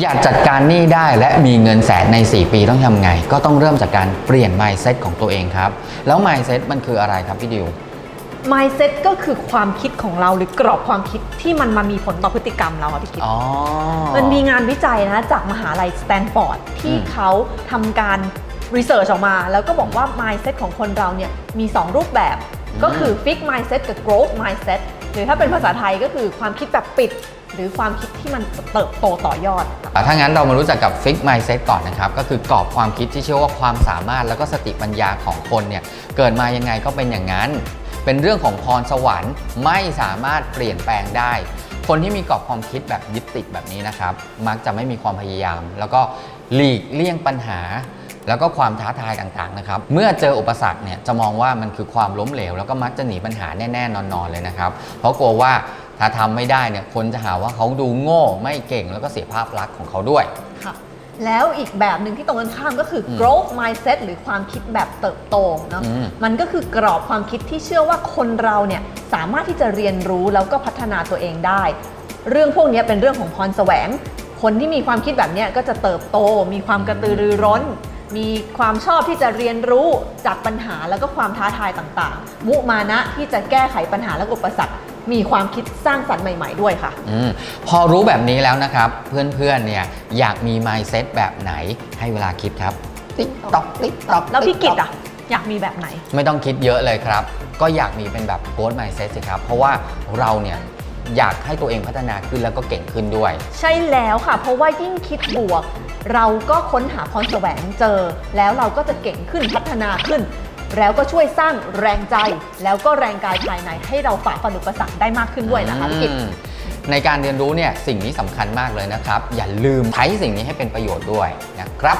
อยากจัดการหนี้ได้และมีเงินแสนใน 4 ปีต้องทำไง ก็ต้องเริ่มจากการเปลี่ยน mindset ของตัวเองครับ แล้ว mindset มันคืออะไรครับพี่ดิว mindset ก็คือความคิดของเราหรือกรอบความคิดที่มันมามีผลต่อพฤติกรรมเราอะพี่กิตอ๋อ มันมีงานวิจัยนะจากมหาลัยสแตนฟอร์ดที่อืม เขาทำการรีเสิร์ชออกมา แล้วก็บอกว่า mindset ของคนเราเนี่ยมี 2 รูปแบบ ก็คือ fix mindset กับ growth mindset หรือถ้าเป็นภาษาไทยก็คือความคิดแบบปิด หรือความคิดที่มันเติบโตต่อยอดอะถ้างั้นเรามารู้จักกับ fix mindset ก่อนนะครับ ก็คือกรอบความคิดที่เชื่อว่าความสามารถแล้วก็สติปัญญาของคนเนี่ย เกิดมายังไงก็เป็นอย่างนั้น เป็นเรื่องของพรสวรรค์ไม่สามารถเปลี่ยนแปลงได้ คนที่มีกรอบความคิดแบบยึดติดแบบนี้นะครับ มักจะไม่มีความพยายาม แล้วก็หลีกเลี่ยงปัญหา แล้วก็ความท้าทายต่างๆนะครับ เมื่อเจออุปสรรคเนี่ยจะมองว่ามันคือความล้มเหลว แล้วก็มักจะหนีปัญหาแน่ๆนอนๆเลยนะครับ เพราะกลัวว่าถ้าทำไม่ได้เนี่ยคนจะหาว่าเขาดูโง่ไม่เก่งแล้วก็เสียภาพลักษณ์ของเขาด้วยค่ะแล้วอีกแบบหนึ่งที่ตรงกันข้ามก็คืออม growth mindset หรือความคิดแบบเติบโตเนาะอืมมันก็คือกรอบความคิดที่เชื่อว่าคนเราเนี่ยสามารถที่จะเรียนรู้แล้วก็พัฒนาตัวเองได้ เรื่องพวกนี้เป็นเรื่องของพรแสวง คนที่มีความคิดแบบเนี้ยก็จะเติบโต มีความกระตือรือร้น มีความชอบที่จะเรียนรู้จากปัญหาแล้วก็ความท้าทายต่างๆ มุมานะที่จะแก้ไขปัญหาและอุปสรรค มีความคิดสร้างสรรค์ใหม่ ๆ ด้วยค่ะอืมพอรู้แบบนี้แล้วนะครับ เพื่อนๆ เนี่ยอยากมี mindset แบบไหนให้เวลาคิดครับ ติ๊กตอกติ๊กตอกแล้วพี่กิตอะ อยากมีแบบไหน ไม่ต้องคิดเยอะเลยครับ ก็อยากมีเป็นแบบ growth mindset สิครับ เพราะว่าเราเนี่ย อยากให้ตัวเองพัฒนาขึ้นแล้วก็เก่งขึ้นด้วย ใช่แล้วค่ะ เพราะว่ายิ่งคิดบวก เราก็ค้นหาพรแสวงเจอ แล้วเราก็จะเก่งขึ้นพัฒนาขึ้น แล้วก็ช่วยสร้างแรงใจ แล้วก็แรงกายภายในให้เราฝ่าฟันอุปสรรคได้มากขึ้นด้วยนะคะพี่กิตอืมในการเรียนรู้เนี่ยสิ่งนี้สำคัญมากเลยนะครับ อย่าลืมใช้สิ่งนี้ให้เป็นประโยชน์ด้วยนะครับ